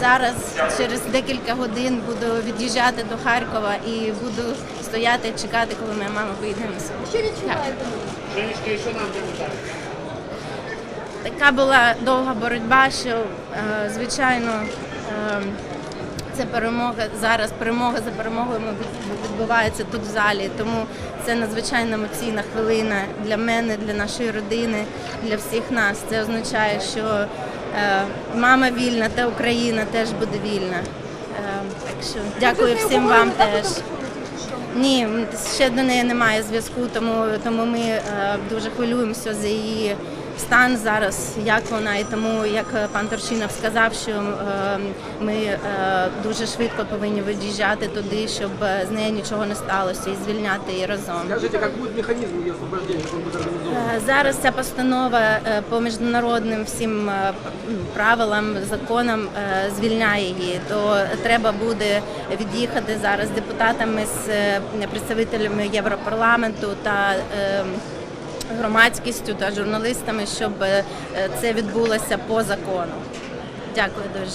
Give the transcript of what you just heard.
Зараз через декілька годин буду від'їжджати до Харкова і буду стояти чекати, коли моя мама вийде на суд. Що відчуваєте? Така була довга боротьба, що е, звичайно е, це перемога зараз. Перемога за перемогою відбувається тут в залі. Тому це надзвичайно емоційна хвилина для мене, для нашої родини, для всіх нас. Це означає, що мама вільна, та Україна теж буде вільна. Е, так що дякую всім вам теж. Ні, ще до неї немає зв'язку, тому, тому ми е, дуже хвилюємося за її стан зараз, як вона, і тому, як е, пан Торчинов сказав, що е, ми е, дуже швидко повинні від'їжджати туди, щоб е, з нею нічого не сталося, і звільняти її разом. Будет механизм ее освобождения, как он будет организован? Зараз ця постанова е, по міжнародним всім е, правилам, законам е, звільняє її. То треба буде від'їхати зараз депутатами, з представителями Європарламенту та громадськістю та журналістами, щоб це відбулося по закону. Дякую дуже.